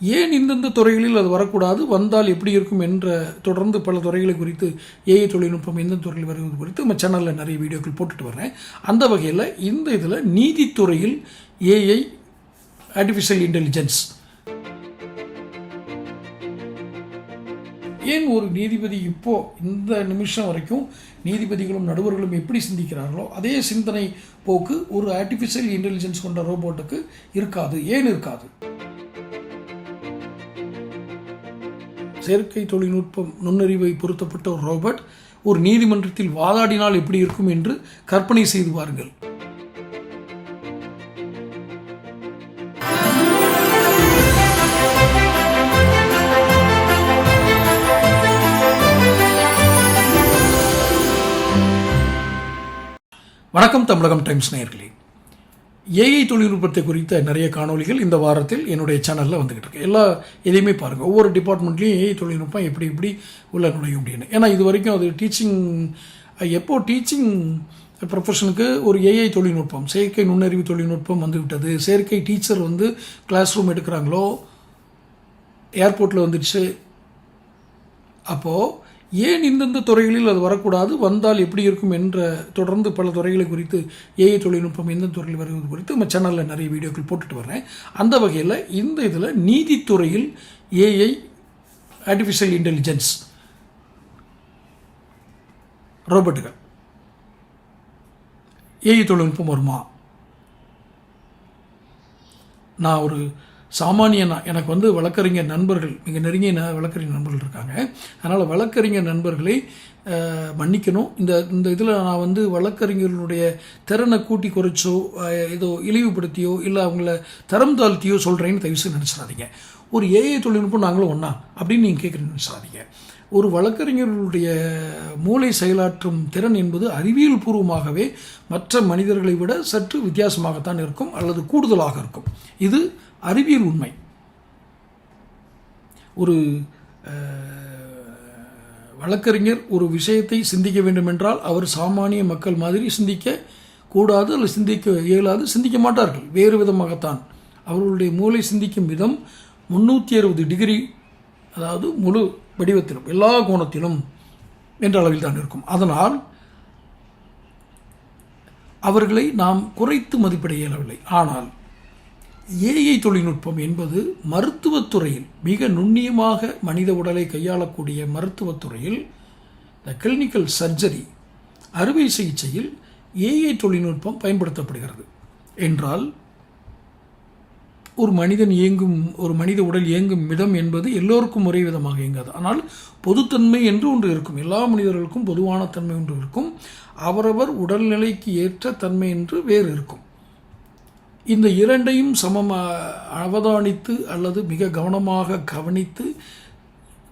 ஏன் இந்தந்த துறைகளில் அது வரக்கூடாது? வந்தால் எப்படி இருக்கும் என்ற தொடர்ந்து பல துறைகளை குறித்து ஏஐ தொழில்நுட்பம் எந்த துறையில் வருவது குறித்து நம்ம சேனலில் நிறைய வீடியோக்கள் போட்டுட்டு வர்றேன். அந்த வகையில் இந்த இதில் நீதித்துறையில் ஏஐ ஆர்டிஃபிஷியல் இன்டெலிஜென்ஸ் ஏன் ஒரு நீதிபதி இப்போ இந்த நிமிஷம் வரைக்கும் நீதிபதிகளும் நடுவர்களும் எப்படி சிந்திக்கிறார்களோ அதே சிந்தனை போக்கு ஒரு ஆர்டிஃபிஷியல் இன்டெலிஜென்ஸ் கொண்ட ரோபோட்டுக்கு இருக்காது ஏன் இருக்காது? செயற்கை தொழில்நுட்பம் நுண்ணறிவை பொருத்தப்பட்ட ஒரு ரோபோட் ஒரு நீதிமன்றத்தில் வாதாடினால் எப்படி இருக்கும் என்று கற்பனை செய்து பாருங்கள் வணக்கம் தமிழகம் டைம்ஸ் நேயர்களே. ஏஐ தொழில்நுட்பத்தை குறித்த நிறைய காணொளிகள் இந்த வாரத்தில் என்னுடைய சேனலில் வந்துக்கிட்டு இருக்கு. எல்லா எதையுமே பாருங்கள் ஒவ்வொரு டிபார்ட்மெண்ட்லேயும் ஏஐ தொழில்நுட்பம் எப்படி எப்படி உள்ள நுழையும் அப்படின்னு. ஏன்னா இது வரைக்கும் அது டீச்சிங் எப்போது டீச்சிங் ப்ரொஃபஷனுக்கு ஒரு ஏஐ தொழில்நுட்பம் செயற்கை நுண்ணறிவு தொழில்நுட்பம் வந்துவிட்டது செயற்கை டீச்சர் வந்து கிளாஸ் ரூம் எடுக்கிறாங்களோ ஏர்போர்ட்டில் வந்துடுச்சு அப்போது ஏன் இந்தந்த துறைகளில் அது வரக்கூடாது? வந்தால் எப்படி இருக்கும் என்ற தொடர்ந்து பல துறைகளை குறித்து ஏஐ தொழில்நுட்பம் எந்த துறையில் வருவது குறித்து நம்ம சேனலில் நிறைய வீடியோக்கள் போட்டுட்டு வர்றேன். அந்த வகையில் இந்த இதில் நீதித்துறையில் ஏஐ ஆர்டிஃபிஷியல் இன்டெலிஜென்ஸ் ரோபோட்டுகள். ஏஐ தொழில்நுட்பம் வருமா? நான் ஒரு சாமானியனா எனக்கு வந்து வழக்கறிஞர் நண்பர்கள் மிக நெருங்கிய ந- வழக்கறிஞர் நண்பர்கள் இருக்காங்க. அதனால் வழக்கறிஞர் நண்பர்களை மன்னிக்கணும். இந்த இந்த இதில் நான் வந்து வழக்கறிஞர்களுடைய திறனை கூட்டி குறைச்சோ ஏதோ இழிவுபடுத்தியோ இல்லை அவங்கள தரம் தாழ்த்தியோ சொல்கிறேன்னு தயவுசு நினச்சிடாதீங்க. ஒரு ஏஐ தொழில்நுட்பம் நாங்களும் ஒன்றா அப்படின்னு நீங்கள் கேட்குறேன்னு நினச்சிடாதீங்க. ஒரு வழக்கறிஞர்களுடைய மூளை செயலாற்றும் திறன் என்பது அறிவியல் பூர்வமாகவே மற்ற மனிதர்களை விட சற்று வித்தியாசமாகத்தான் இருக்கும் அல்லது கூடுதலாக இருக்கும். இது அறிவியல் உண்மை. ஒரு வழக்கறிஞர் ஒரு விஷயத்தை சிந்திக்க வேண்டுமென்றால் அவர் சாமானிய மக்கள் மாதிரி சிந்திக்க கூடாது அல்லது சிந்திக்க இயலாது சிந்திக்க மாட்டார்கள். வேறு விதமாகத்தான். அவர்களுடைய மூளை சிந்திக்கும் விதம் முன்னூற்றி அறுபது டிகிரி அதாவது முழு வடிவத்திலும் எல்லா கோணத்திலும் என்ற அளவில் தான் இருக்கும். அதனால் அவர்களை நாம் குறைத்து மதிப்பிட இயலவில்லை. ஆனால் ஏஐ தொழில்நுட்பம் என்பது மருத்துவத்துறையில் மிக நுண்ணியமாக மனித உடலை கையாளக்கூடிய மருத்துவத்துறையில் இந்த கிளினிக்கல் சர்ஜரி அறுவை சிகிச்சையில் ஏஐ தொழில்நுட்பம் பயன்படுத்தப்படுகிறது. என்றால் ஒரு மனிதன் இயங்கும் ஒரு மனித உடல் இயங்கும் விதம் என்பது எல்லோருக்கும் ஒரே விதமாக இயங்காது. ஆனால் பொதுத்தன்மை என்று ஒன்று இருக்கும். எல்லா மனிதர்களுக்கும் பொதுவான தன்மை ஒன்று இருக்கும். அவரவர் உடல்நிலைக்கு ஏற்ற தன்மை என்று வேறு இருக்கும். இந்த இரண்டையும் சமம் அவதானித்து அல்லது மிக கவனமாக கவனித்து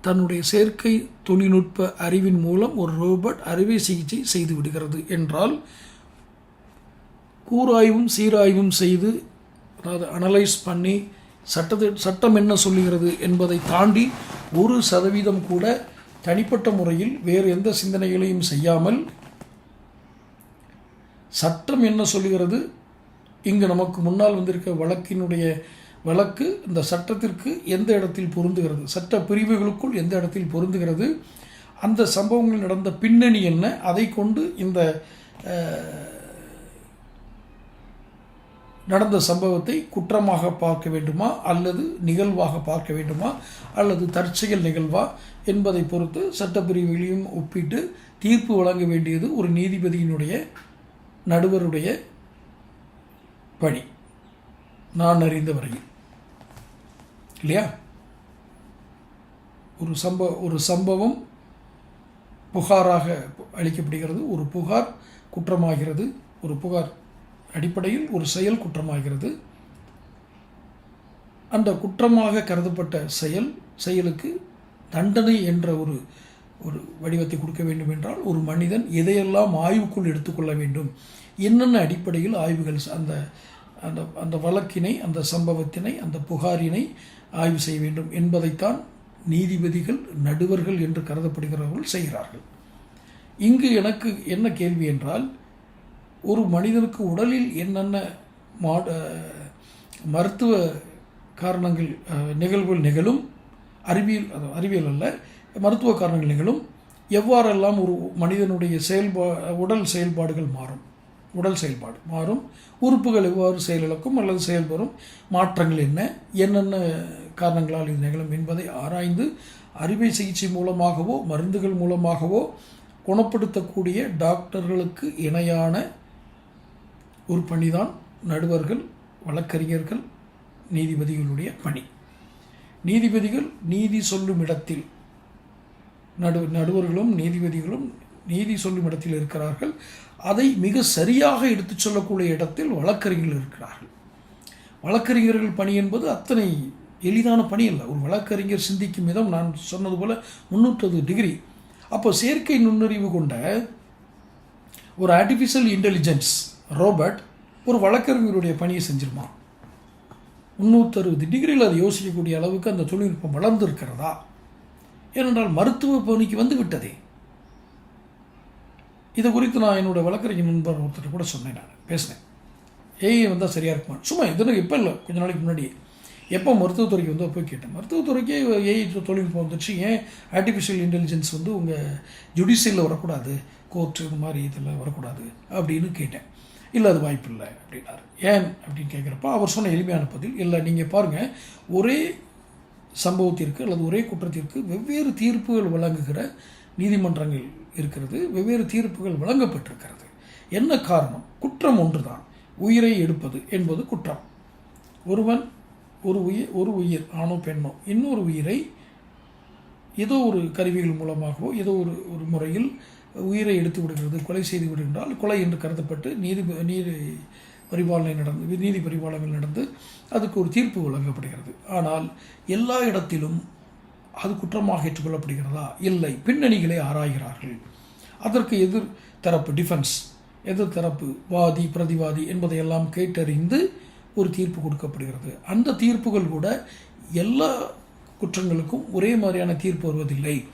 தன்னுடைய செயற்கை தொழில்நுட்ப அறிவின் மூலம் ஒரு ரோபோட் அறுவை சிகிச்சை செய்து விடுகிறது என்றால் கூராய்வும் சீராய்வும் செய்து அதாவது அனலைஸ் பண்ணி சட்டத்தை சட்டம் என்ன சொல்லுகிறது என்பதை தாண்டி ஒரு சதவீதம் கூட தனிப்பட்ட முறையில் வேறு எந்த சிந்தனைகளையும் செய்யாமல் சட்டம் என்ன சொல்லுகிறது? இங்கு நமக்கு முன்னால் வந்திருக்க வழக்கினுடைய வழக்கு இந்த சட்டத்திற்கு எந்த இடத்தில் பொருந்துகிறது? சட்ட பிரிவுகளுக்குள் எந்த இடத்தில் பொருந்துகிறது? அந்த சம்பவங்கள் நடந்த பின்னணி என்ன? அதை கொண்டு இந்த நடந்த சம்பவத்தை குற்றமாக பார்க்க வேண்டுமா? அல்லது நிகழ்வாக பார்க்க வேண்டுமா? அல்லது தற்செயல் நிகழ்வா? என்பதை பொறுத்து சட்டப்பிரிவுகளையும் ஒப்பிட்டு தீர்ப்பு வழங்க வேண்டியது ஒரு நீதிபதியினுடைய நடுவருடைய பணி நான் அறிந்த வரையில் இல்லையா? ஒரு சம்பவ ஒரு சம்பவம் புகாராக அளிக்கப்படுகிறது. ஒரு புகார் குற்றமாகிறது. ஒரு புகார் அடிப்படையில் ஒரு செயல் குற்றமாகிறது. அந்த குற்றமாக கருதப்பட்ட செயல் செயலுக்கு தண்டனை என்ற ஒரு ஒரு வடிவத்தை கொடுக்க வேண்டும் என்றால் ஒரு மனிதன் எதையெல்லாம் ஆய்வுக்குள் எடுத்துக்கொள்ள வேண்டும் என்னென்ன அடிப்படையில் ஆய்வுகள் அந்த அந்த அந்த வழக்கினை அந்த சம்பவத்தினை அந்த புகாரினை ஆய்வு செய்ய வேண்டும் என்பதைத்தான் நீதிபதிகள் நடுவர்கள் என்று கருதப்படுகிறவர்கள் செய்கிறார்கள். இங்கு எனக்கு என்ன கேள்வி என்றால் ஒரு மனிதனுக்கு உடலில் என்னென்ன மா மருத்துவ காரணங்கள் நிகழ்வுகள் நிகழும்? அறிவியல் அது அறிவியல் அல்ல மருத்துவ காரணங்கள் நிகழும். எவ்வாறெல்லாம் ஒரு மனிதனுடைய செயல்பா உடல் செயல்பாடுகள் மாறும்? உடல் செயல்பாடு மாறும். உறுப்புகள் எவ்வாறு செயலிழக்கும் அல்லது செயல்படும்? மாற்றங்கள் என்ன? என்னென்ன காரணங்களால் இது நிகழும் என்பதை ஆராய்ந்து அறுவை சிகிச்சை மூலமாகவோ மருந்துகள் மூலமாகவோ குணப்படுத்தக்கூடிய டாக்டர்களுக்கு இணையான ஒரு பணிதான் நடுவர்கள் வழக்கறிஞர்கள் நீதிபதிகளுடைய பணி. நீதிபதிகள் நீதி சொல்லும் இடத்தில் நடு நடுவர்களும் நீதிபதிகளும் நீதி சொல்லும் இடத்தில் இருக்கிறார்கள். அதை மிக சரியாக எடுத்துச் சொல்லக்கூடிய இடத்தில் வழக்கறிஞர்கள் இருக்கிறார்கள். வழக்கறிஞர்கள் பணி என்பது அத்தனை எளிதான பணி அல்ல. ஒரு வழக்கறிஞர் சிந்திக்கும் விதம் நான் சொன்னது போல் முந்நூற்றது டிகிரி. அப்போ செயற்கை நுண்ணறிவு கொண்ட ஒரு ஆர்டிஃபிஷியல் இன்டெலிஜென்ஸ் ரோபோட் ஒரு வழக்கறிஞருடைய பணியை செஞ்சிருமா? முந்நூற்றறுபது டிகிரியில் அதை யோசிக்கக்கூடிய அளவுக்கு அந்த தொழில்நுட்பம் வளர்ந்துருக்கிறதா? ஏனென்றால் மருத்துவ பணிக்கு வந்து விட்டதே. இது குறித்து நான் என்னோடய வழக்கறிஞர் நண்பர் ஒருத்தர் கூட சொன்னேன் நான் பேசினேன். ஏஐ வந்தால் சரியாக இருக்குமா சும்மா இது இப்போ இல்லை கொஞ்ச நாளைக்கு முன்னாடி. எப்போ மருத்துவத்துறைக்கு வந்து போய் கேட்டேன். மருத்துவத்துறைக்கே ஏஐ தொழில்நுட்பம் வந்துச்சு ஏன் ஆர்டிஃபிஷியல் இன்டெலிஜென்ஸ் வந்து உங்கள் ஜுடிஷியலில் வரக்கூடாது? கோர்ட்டு இந்த மாதிரி இதில் வரக்கூடாது அப்படின்னு கேட்டேன். இல்லை அது வாய்ப்பு இல்லை அப்படின்னாரு. ஏன் அப்படின்னு கேட்குறப்ப அவர் சொன்ன எளிமையான பதில் இல்லை நீங்கள் பாருங்கள் ஒரே சம்பவத்திற்கு அல்லது ஒரே குற்றத்திற்கு வெவ்வேறு தீர்ப்புகள் வழங்குகிற நீதிமன்றங்கள் இருக்கிறது வெவ்வேறு தீர்ப்புகள் வழங்கப்பட்டிருக்கிறது. என்ன காரணம்? குற்றம் ஒன்றுதான். உயிரை எடுப்பது என்பது குற்றம். ஒருவன் ஒரு உயிர் ஒரு உயிர் ஆணோ பெண்ணோ இன்னொரு உயிரை ஏதோ ஒரு கருவிகள் மூலமாகவோ ஏதோ ஒரு ஒரு முறையில் உயிரை எடுத்து விடுகிறது கொலை செய்து விடுகின்றால் கொலை என்று கருதப்பட்டு நீதி நீதி பரிபாலனை நடந்து நீதி பரிபாலனை நடந்து அதுக்கு ஒரு தீர்ப்பு வழங்கப்படுகிறது. ஆனால் எல்லா இடத்திலும் அது குற்றமாக ஏற்றுக்கொள்ளப்படுகிறதா? இல்லை. பின்னணிகளை ஆராய்கிறார்கள். அதற்கு எதிர் தரப்பு டிஃபென்ஸ் எதிர் தரப்பு வாதி பிரதிவாதி என்பதையெல்லாம் கேட்டறிந்து ஒரு தீர்ப்பு கொடுக்கப்படுகிறது. அந்த தீர்ப்புகள் கூட எல்லா குற்றங்களுக்கும் ஒரே மாதிரியான தீர்ப்பு வருவதில்லை.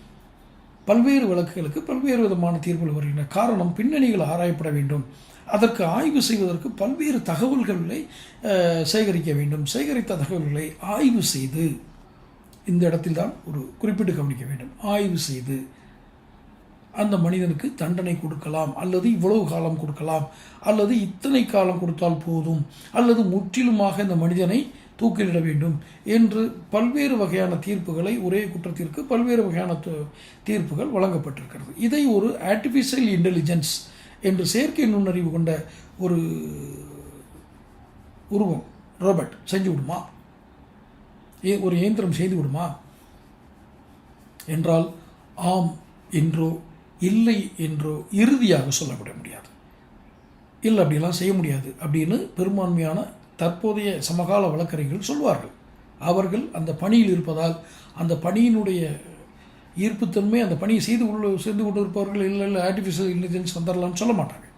பல்வேறு வழக்குகளுக்கு பல்வேறு விதமான தீர்ப்புகள் வருகின்றன. காரணம் பின்னணிகள் ஆராயப்பட வேண்டும். அதற்கு ஆய்வு செய்வதற்கு பல்வேறு தகவல்களை சேகரிக்க வேண்டும். சேகரித்த தகவல்களை ஆய்வு செய்து இந்த இடத்தில் தான் ஒரு குறிப்பிட்டு கவனிக்க வேண்டும். ஆய்வு செய்து அந்த மனிதனுக்கு தண்டனை கொடுக்கலாம் அல்லது இவ்வளவு காலம் கொடுக்கலாம் அல்லது இத்தனை காலம் கொடுத்தால் போதும் அல்லது முற்றிலுமாக இந்த மனிதனை தூக்கிலிட வேண்டும் என்று பல்வேறு வகையான தீர்ப்புகளை ஒரே குற்றத்திற்கு பல்வேறு வகையான தீர்ப்புகள் வழங்கப்பட்டிருக்கிறது. இதை ஒரு ஆர்டிஃபிஷியல் இன்டெலிஜென்ஸ் என்று செயற்கை நுண்ணறிவு கொண்ட ஒரு உருவம் ரோபோட் செஞ்சு விடுமா? ஏ ஒரு இயந்திரம் செய்து விடுமா? என்றால் ஆம் என்றோ இல்லை என்றோ இறுதியாக சொல்லப்பட முடியாது. இல்லை அப்படிலாம் செய்ய முடியாது அப்படின்னு பெரும்பான்மையான தற்போதைய சமகால வழக்கறிஞர்கள் சொல்வார்கள். அவர்கள் அந்த பணியில் இருப்பதால் அந்த பணியினுடைய ஈர்ப்புத்தன்மை அந்த பணியை செய்து கொள்ள செய்து கொண்டு இருப்பவர்கள் இல்லை இல்லை ஆர்டிஃபிஷியல் இன்டெலிஜென்ஸ் வந்துடலாம்னு சொல்ல மாட்டாங்க.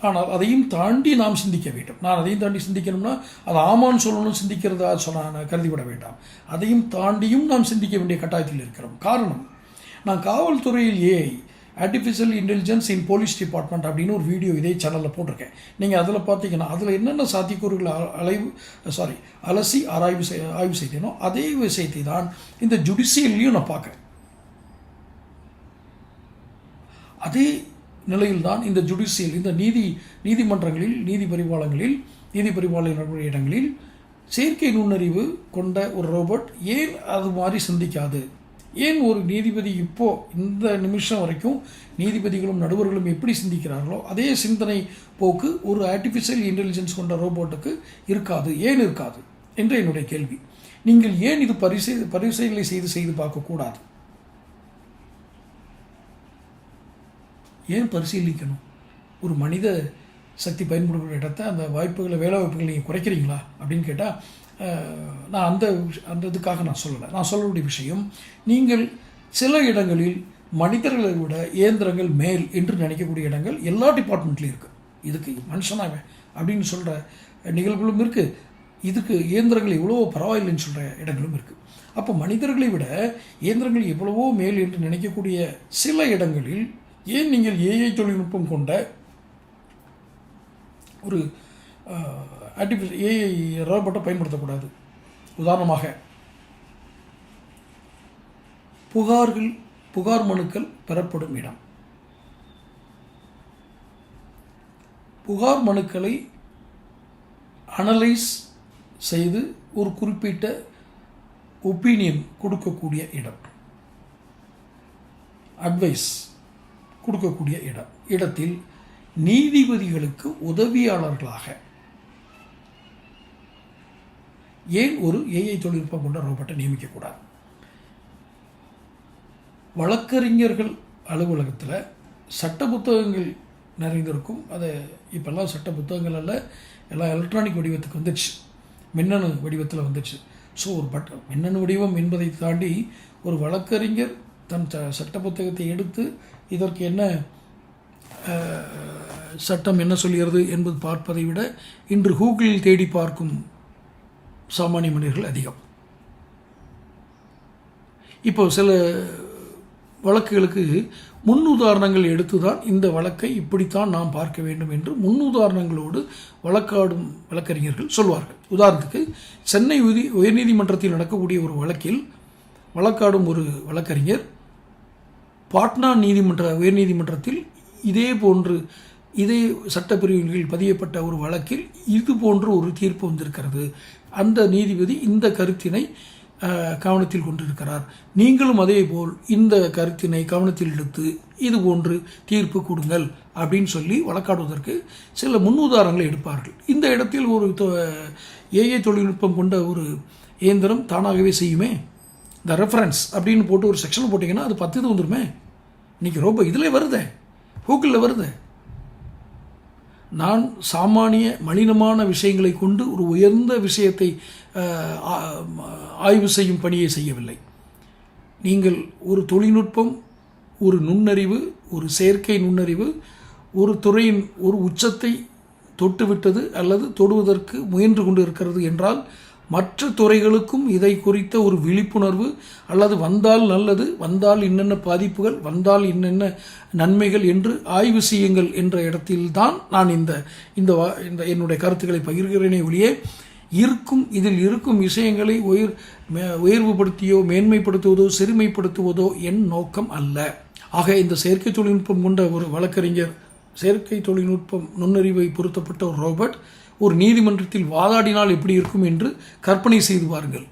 ஆனால் அதையும் தாண்டி நாம் சிந்திக்க வேண்டும். நான் அதையும் தாண்டி சிந்திக்கணும்னா அது ஆமான்னு சொல்லணும் சிந்திக்கிறதா சொன்ன நான் கருதிவிட வேண்டாம். அதையும் தாண்டியும் நாம் சிந்திக்க வேண்டிய கட்டாயத்தில் இருக்கிறோம். காரணம் நான் காவல்துறையில் AI artificial intelligence in police department அப்படின்னு ஒரு வீடியோ இதே சேனலில் போட்டிருக்கேன். நீங்கள் அதில் பார்த்தீங்கன்னா அதில் என்னென்ன சாத்தியக்கூறுகள் அ- அலைவு சாரி அலசி ஆராய்வு செய் ஆய்வு செய்தேனோ அதே விஷயத்தை தான் இந்த ஜுடிஷியல்லையும் நான் பார்க்குறேன். அதே நிலையில்தான் இந்த ஜுடிஷியல் இந்த நீதி நீதிமன்றங்களில் நீதி பரிபாலங்களில் நீதி பரிபாலன இடங்களில் செயற்கை நுண்ணறிவு கொண்ட ஒரு ரோபோட் ஏன் அது மாதிரி சிந்திக்காது? ஏன் ஒரு நீதிபதி இப்போ இந்த நிமிஷம் வரைக்கும் நீதிபதிகளும் நடுவர்களும் எப்படி சிந்திக்கிறார்களோ அதே சிந்தனை போக்கு ஒரு ஆர்டிஃபிஷியல் இன்டெலிஜென்ஸ் கொண்ட ரோபோட்டுக்கு இருக்காது ஏன் இருக்காது? என்று என்னுடைய கேள்வி. நீங்கள் ஏன் இது பரிசீ பரிசீலனை செய்து செய்து பார்க்கக்கூடாது? ஏன் பரிசீலிக்கணும்? ஒரு மனித சக்தி பயன்படுகிற இடத்த அந்த வாய்ப்புகளை வேலை வாய்ப்புகளை நீங்கள் குறைக்கிறீங்களா? அப்படின்னு கேட்டால் நான் அந்த அந்த இதுக்காக நான் சொல்லலை. நான் சொல்லக்கூடிய விஷயம் நீங்கள் சில இடங்களில் மனிதர்களை விட இயந்திரங்கள் மேல் என்று நினைக்கக்கூடிய இடங்கள் எல்லா டிபார்ட்மெண்ட்லேயும் இருக்குது இதுக்கு மனுஷனாக அப்படின்னு சொல்கிற நிகழ்வுகளும் இருக்குது இதுக்கு இயந்திரங்கள் எவ்வளவோ பரவாயில்லைன்னு சொல்கிற இடங்களும் இருக்குது அப்போ மனிதர்களை விட இயந்திரங்கள் எவ்வளவோ மேல் என்று நினைக்கக்கூடிய சில இடங்களில் ஏன் நீங்கள் ஏஐ தொழில்நுட்பம் கொண்ட ஒரு ஆர்டிஃபிஷியல் ஏஐ ரோபோட்டை பயன்படுத்தக்கூடாது? உதாரணமாக புகார்கள் புகார் மனுக்கள் பெறப்படும் இடம். புகார் மனுக்களை அனலைஸ் செய்து ஒரு குறிப்பிட்ட ஒப்பீனியன் கொடுக்கக்கூடிய இடம். அட்வைஸ் கொடுக்கக்கூடிய இடம். இடத்தில் நீதிபதிகளுக்கு உதவியாளர்களாக ஏன் ஒரு ஏஐ தொழில்நுட்பம் கொண்ட ரோபோட்டை நியமிக்கக்கூடாது? வழக்கறிஞர்கள் அலுவலகத்தில் சட்ட புத்தகங்கள் நிறைந்திருக்கும். அதை இப்போல்லாம் சட்ட புத்தகங்கள் அல்ல எல்லாம் எலக்ட்ரானிக் வடிவத்துக்கு வந்துடுச்சு. மின்னணு வடிவத்தில் வந்துடுச்சு. ஸோ ஒரு பட் மின்னணு வடிவம் என்பதை தாண்டி ஒரு வழக்கறிஞர் தன் ச சட்ட புத்தகத்தை எடுத்து இதற்கு என்ன சட்டம் என்ன சொல்கிறது என்பது பார்ப்பதை விட இன்று கூகுளில் தேடி பார்க்கும் சாமானிய மனிதர்கள் அதிகம். இப்போ சில வழக்குகளுக்கு முன்னுதாரணங்கள் எடுத்து தான் இந்த வழக்கை இப்படித்தான் நாம் பார்க்க வேண்டும் என்று முன்னுதாரணங்களோடு வழக்காடும் வழக்கறிஞர்கள் சொல்வார்கள். உதாரணத்துக்கு சென்னை உதி உயர்நீதிமன்றத்தில் நடக்கக்கூடிய ஒரு வழக்கில் வழக்காடும் ஒரு வழக்கறிஞர் பாட்னா நீதிமன்ற உயர்நீதிமன்றத்தில் இதே போன்று இதே சட்டப்பிரிவுகளில் பதியப்பட்ட ஒரு வழக்கில் இது போன்று ஒரு தீர்ப்பு வந்திருக்கிறது. அந்த நீதிபதி இந்த கருத்தினை கவனத்தில் கொண்டிருக்கிறார். நீங்களும் அதே போல் இந்த கருத்தினை கவனத்தில் எடுத்து இது போன்று தீர்ப்பு கொடுங்கள் அப்படின்னு சொல்லி வழக்காடுவதற்கு சில முன்னுதாரணங்களை எடுப்பார்கள். இந்த இடத்தில் ஒரு ஏஐ தொழில்நுட்பம் கொண்ட ஒரு இயந்திரம் தானாகவே செய்யுமே? இந்த ரெஃபரன்ஸ் அப்படின்னு போட்டு ஒரு செக்ஷன் போட்டிங்கன்னா அது பத்து இது வந்துருமே? இன்னைக்கு ரொம்ப இதில் வருதே. ஹூக்கில் வருதே. நான் சாமானிய மலினமான விஷயங்களை கொண்டு ஒரு உயர்ந்த விஷயத்தை ஆய்வு செய்யும் பணியை செய்யவில்லை. நீங்கள் ஒரு தொழில்நுட்பம் ஒரு நுண்ணறிவு ஒரு செயற்கை நுண்ணறிவு ஒரு துறையின் ஒரு உச்சத்தை தொட்டுவிட்டது அல்லது தொடுவதற்கு முயன்று கொண்டு இருக்கிறது என்றால் மற்ற துறைகளுக்கும் இதை குறித்த ஒரு விழிப்புணர்வு அல்லது வந்தால் நல்லது வந்தால் என்னென்ன பாதிப்புகள் வந்தால் என்னென்ன நன்மைகள் என்று ஆய்வு செய்யுங்கள் என்ற இடத்தில்தான் நான் இந்த இந்த வா- இந்த என்னுடைய கருத்துக்களை பகிர்கிறேனே ஒழிய இருக்கும் இதில் இருக்கும் விஷயங்களை உயர் மே- உயர்வுபடுத்தியோ மேன்மைப்படுத்துவதோ சிறுமைப்படுத்துவதோ என் நோக்கம் அல்ல. ஆக இந்த செயற்கை தொழில்நுட்பம் கொண்ட ஒரு வழக்கறிஞர் செயற்கை தொழில்நுட்பம் நுண்ணறிவை பொருத்தப்பட்ட ஒரு ரோபோட் ஒரு நீதிமன்றத்தில் வாதாடினால் எப்படி இருக்கும் என்று கற்பனை செய்து பாருங்கள்.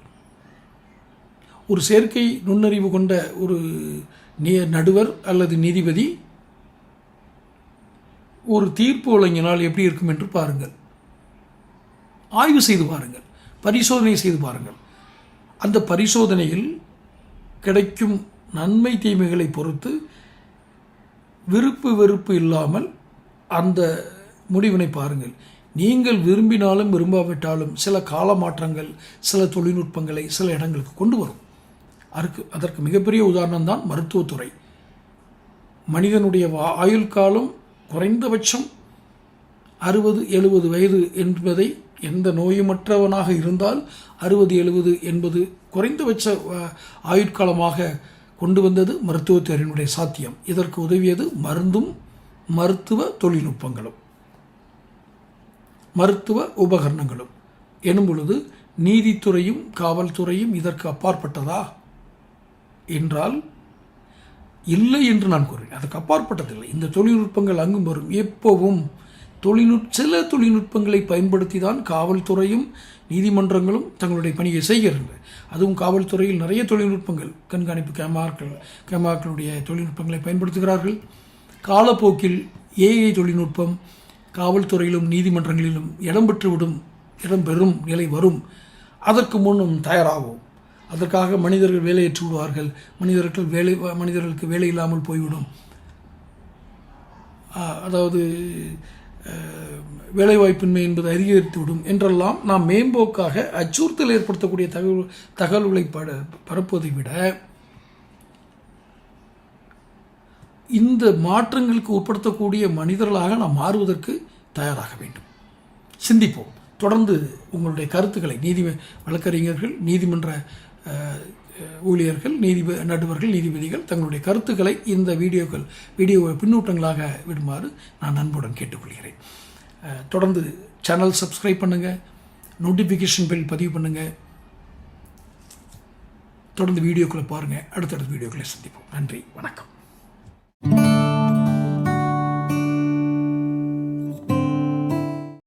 ஒரு செயற்கை நுண்ணறிவு கொண்ட ஒரு நடுவர் அல்லது நீதிபதி ஒரு தீர்ப்பு வழங்கினால் எப்படி இருக்கும் என்று பாருங்கள். ஆய்வு செய்து பாருங்கள். பரிசோதனை செய்து பாருங்கள். அந்த பரிசோதனையில் கிடைக்கும் நன்மை தீமைகளை பொறுத்து விருப்பு வெறுப்பு இல்லாமல் அந்த முடிவினை பாருங்கள். நீங்கள் விரும்பினாலும் விரும்பாவிட்டாலும் சில கால மாற்றங்கள் சில தொழில்நுட்பங்களை சில இடங்களுக்கு கொண்டு வரும். அதற்கு அதற்கு மிகப்பெரிய உதாரணம் தான் மருத்துவத்துறை. மனிதனுடைய வா- ஆயுள் காலம் குறைந்தபட்சம் அறுபது எழுபது வயது என்பதை எந்த நோயுமற்றவனாக இருந்தால் அறுபது எழுபது என்பது குறைந்தபட்ச ஆயுட்காலமாக கொண்டு வந்தது மருத்துவத்துறையினுடைய சாத்தியம். இதற்கு உதவியது மருந்தும் மருத்துவ தொழில்நுட்பங்களும். மருத்துவ உபகரணங்களும். எனும் பொழுது நீதித்துறையும் காவல்துறையும் இதற்கு அப்பாற்பட்டதா? என்றால் இல்லை என்று நான் கூறுவேன் அதுக்கு அப்பாற்பட்டதில்லை. இந்த தொழில்நுட்பங்கள் அங்கும் வரும். எப்போவும் தொழில்நுட் சில தொழில்நுட்பங்களை பயன்படுத்தி தான் காவல்துறையும் நீதிமன்றங்களும் தங்களுடைய பணியை செய்கிறது அதுவும் காவல்துறையில் நிறைய தொழில்நுட்பங்கள் கண்காணிப்பு கேமராக்கள் கேமராக்களுடைய தொழில்நுட்பங்களை பயன்படுத்துகிறார்கள். காலப்போக்கில் ஏஐ தொழில்நுட்பம் காவல்துறையிலும் நீதிமன்றங்களிலும் இடம்பெற்றுவிடும் இடம்பெறும் நிலை வரும். அதற்கு முன்னும் தயாராகும் அதற்காக மனிதர்கள் வேலையேற்று விடுவார்கள். மனிதர்கள் வேலை மனிதர்களுக்கு வேலை இல்லாமல் போய்விடும். அதாவது வேலைவாய்ப்பின்மை என்பது அதிகரித்துவிடும் என்றெல்லாம் நாம் மேம்போக்காக அச்சுறுத்தல் ஏற்படுத்தக்கூடிய தகவல் தகவல்களை பட பரப்புவதை விட இந்த மாற்றங்களுக்கு உட்படுத்தக்கூடிய மனிதர்களாக நாம் மாறுவதற்கு தயாராக வேண்டும். சிந்திப்போம். தொடர்ந்து உங்களுடைய கருத்துக்களை நீதி வழக்கறிஞர்கள் நீதிமன்ற ஊழியர்கள் நீதி நடுவர்கள் நீதிபதிகள் தங்களுடைய கருத்துக்களை இந்த வீடியோக்கள் வீடியோ பின்னூட்டங்களாக விடுமாறு நான் அன்புடன் கேட்டுக்கொள்கிறேன். தொடர்ந்து சேனல் சப்ஸ்கிரைப் பண்ணுங்கள் நோட்டிஃபிகேஷன் பில் பதிவு பண்ணுங்கள் தொடர்ந்து வீடியோக்களை பாருங்கள் அடுத்தடுத்த வீடியோக்களை சந்திப்போம். நன்றி. வணக்கம். Música